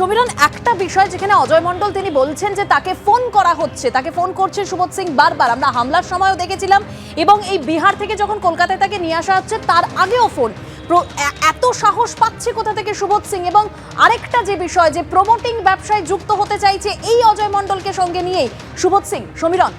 সমীরণ একটা বিষয় যেখানে অজয় মণ্ডল তিনি বলছেন যে তাকে ফোন করা হচ্ছে, তাকে ফোন করছে সুবোধ সিং বারবার। আমরা হামলার সময়ও দেখেছিলাম এবং এই বিহার থেকে যখন কলকাতায় তাকে নিয়ে আসা হচ্ছে, তার আগেও ফোন। এত সাহস পাচ্ছে কোথা থেকে সুবোধ সিং? এবং আরেকটা যে বিষয়, যে প্রমোটিং ব্যবসায় যুক্ত হতে চাইছে এই অজয় মণ্ডলকে সঙ্গে নিয়েই সুবোধ সিং, সমীরণ।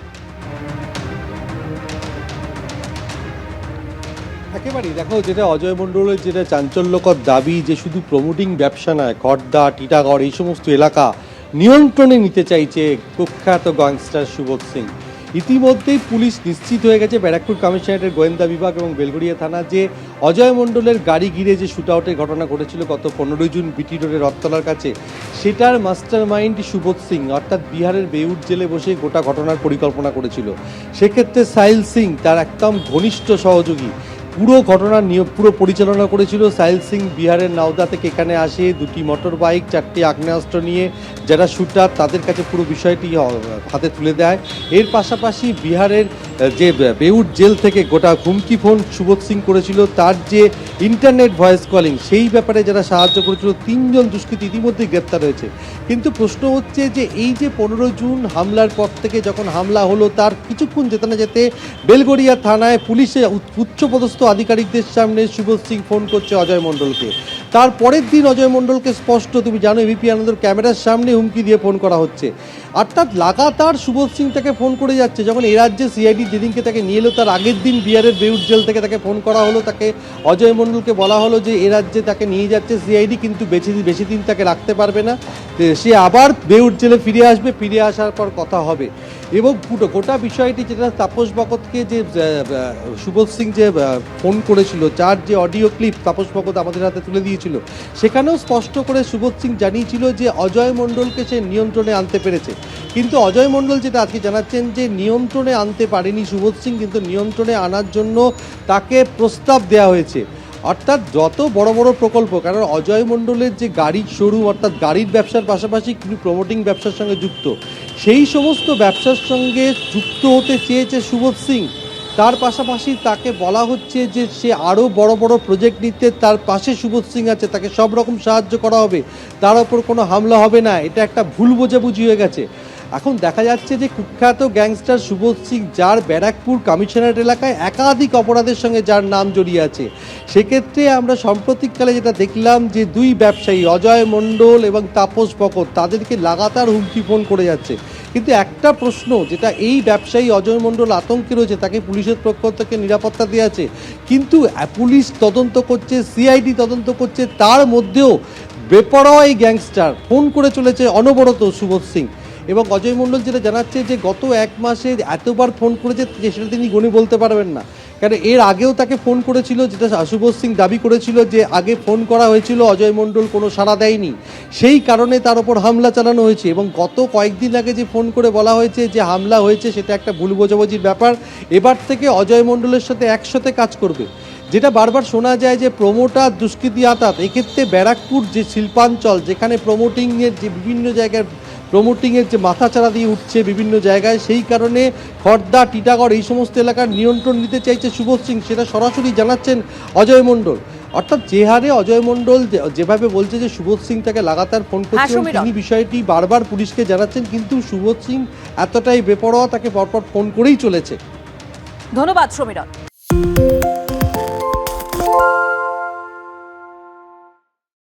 একেবারেই। দেখো, যেটা অজয় মণ্ডলের যেটা চাঞ্চল্যকর দাবি যে শুধু প্রমোটিং ব্যবসা নয় খড়দা টিটাগড়, এই সমস্ত এলাকা নিয়ন্ত্রণে নিতে চাইছে কুখ্যাত গ্যাংস্টার সুবোধ সিং। ইতিমধ্যেই পুলিশ নিশ্চিত হয়ে গেছে ব্যারাকপুর কমিশনারেটের গোয়েন্দা বিভাগ এবং বেলগড়িয়া থানা যে অজয় মণ্ডলের গাড়ি ঘিরে যে শুট আউটের ঘটনা ঘটেছিল গত পনেরোই জুন বিটি রোডের রথতলার কাছে, সেটার মাস্টার মাইন্ড সুবোধ সিং, অর্থাৎ বিহারের বেউট জেলে বসে গোটা ঘটনার পরিকল্পনা করেছিল। সেক্ষেত্রে সাহিল সিং, তার একদম ঘনিষ্ঠ সহযোগী পুরো ঘটনা নিয়ে পুরো পরিচালনা করেছিল সাইল সিং বিহারের নাওদা থেকে এখানে আসে দুটি মোটর বাইক চারটি আগ্নেয়াস্ত্র নিয়ে। যারা শুটার তাদের কাছে পুরো বিষয়টি হাতে তুলে দেয়। এর পাশাপাশি বিহারের যে বেউট জেল থেকে গোটা হুমকি ফোন সুবোধ সিং করেছিল, তার যে ইন্টারনেট ভয়েস কলিং, সেই ব্যাপারে যারা সাহায্য করেছিল, তিনজন দুষ্কৃতী ইতিমধ্যেই গ্রেপ্তার হয়েছে। কিন্তু প্রশ্ন হচ্ছে যে, এই যে পনেরো জুন হামলার পর থেকে যখন হামলা হলো, তার কিছুক্ষণ যেতে না যেতে বেলগড়িয়া থানায় পুলিশে উচ্চপদস্থ আধিকারিকদের সামনে সুবোধ সিং ফোন করছে অজয় মণ্ডলকে। তার পরের দিন অজয় মণ্ডলকে স্পষ্ট, তুমি জানো এবিপি আনন্দর ক্যামেরার সামনে হুমকি দিয়ে ফোন করা হচ্ছে। অর্থাৎ লাগাতার সুবোধ সিং তাকে ফোন করে যাচ্ছে, যখন এ রাজ্যে সিআইডি যেদিনকে তাকে নিয়ে এলো, তার আগের দিন বিহারের বেউট জেল থেকে তাকে ফোন করা হলো, তাকে অজয় মণ্ডলকে বলা হলো যে, এ রাজ্যে তাকে নিয়ে যাচ্ছে সিআইডি কিন্তু বেশি বেশি দিন তাকে রাখতে পারবে না। সে আবার বেউট জেলে ফিরে আসবে, ফিরে আসার পর কথা হবে। এবং পুরো গোটা বিষয়টি যেটা তাপস ভগতকে যে সুবোধ সিং যে ফোন করেছিল, যার যে অডিও ক্লিপ তাপস ভগত আমাদের হাতে তুলে দিয়েছিল, সেখানেও স্পষ্ট করে সুবোধ সিং জানিয়েছিল যে অজয় মণ্ডলকে সে নিয়ন্ত্রণে আনতে পেরেছে। কিন্তু অজয় মণ্ডল যেটা আজকে জানাচ্ছেন যে নিয়ন্ত্রণে আনতে পারেনি সুবোধ সিং, কিন্তু নিয়ন্ত্রণে আনার জন্য তাকে প্রস্তাব দেওয়া হয়েছে। অর্থাৎ যত বড় বড় প্রকল্প, কারণ অজয় মণ্ডলের যে গাড়ির শোরুম অর্থাৎ গাড়ির ব্যবসার পাশাপাশি কিন্তু প্রমোটিং ব্যবসার সঙ্গে যুক্ত, সেই সমস্ত ব্যবসার সঙ্গে যুক্ত হতে চেয়েছে সুবোধ সিং। তার পাশাপাশি তাকে বলা হচ্ছে যে সে আরও বড় বড় প্রজেক্ট নিতে তার পাশে সুবোধ সিং আছে, তাকে সব রকম সাহায্য করা হবে, তার ওপর কোনো হামলা হবে না, এটা একটা ভুল বোঝাবুঝি হয়ে গেছে। এখন দেখা যাচ্ছে যে কুখ্যাত গ্যাংস্টার সুবোধ সিং, যার ব্যারাকপুর কমিশনারেট এলাকায় একাধিক অপরাধের সঙ্গে যার নাম জড়িয়ে আছে। সেক্ষেত্রে আমরা সাম্প্রতিককালে যেটা দেখলাম যে দুই ব্যবসায়ী, অজয় মণ্ডল এবং তাপস বকর, তাদেরকে লাগাতার হুমকি ফোন করে যাচ্ছে। কিন্তু একটা প্রশ্ন, যেটা এই ব্যবসায়ী অজয় মণ্ডল আতঙ্কে রয়েছে, তাকে পুলিশের পক্ষ থেকে নিরাপত্তা দেওয়া আছে। কিন্তু পুলিশ তদন্ত করছে, সিআইডি তদন্ত করছে, তার মধ্যেও বেপরোয়া এই গ্যাংস্টার। ফোন করে চলেছে অনবরত সুবোধ সিং। এবং অজয় মণ্ডল যেটা জানাচ্ছে যে গত এক মাসে এতবার ফোন করেছে যে সেটা তিনি গণে বলতে পারবেন না। কারণ এর আগেও তাকে ফোন করেছিল, যেটা সুবোধ সিং দাবি করেছিল যে আগে ফোন করা হয়েছিল, অজয় মণ্ডল কোনো সাড়া দেয়নি। সেই কারণে তার ওপর হামলা চালানো হয়েছে এবং গত কয়েকদিন আগে যে ফোন করে বলা হয়েছে যে হামলা হয়েছে, সেটা একটা ভুল বোঝাবুঝির ব্যাপার। এবার থেকে অজয় মণ্ডলের সাথে একসাথে কাজ করবে। যেটা বারবার শোনা যায় যে প্রমোটার দুষ্কৃতি আতাত এক্ষেত্রে ব্যারাকপুর যে শিল্পাঞ্চল যেখানে প্রমোটিংয়ের যে বিভিন্ন জায়গায় প্রমোটিংয়ের যে মাথাচাড়া দিয়ে উঠছে বিভিন্ন জায়গায় সেই কারণে খর্দা টিটাগড় এই সমস্ত এলাকার নিয়ন্ত্রণ নিতে চাইছে সুবোধ সিং সেটা সরাসরি জানাচ্ছেন অজয় মণ্ডল। অর্থাৎ যে হারে অজয় মণ্ডল যেভাবে বলছে যে সুবোধ সিং তাকে লাগাতার ফোন করছে এবং তিনি বিষয়টি বারবার পুলিশকে জানাচ্ছেন কিন্তু সুবোধ সিং এতটাই বেপরোয়া তাকে পরপর ফোন করেই চলেছে। ধন্যবাদ সমীরণ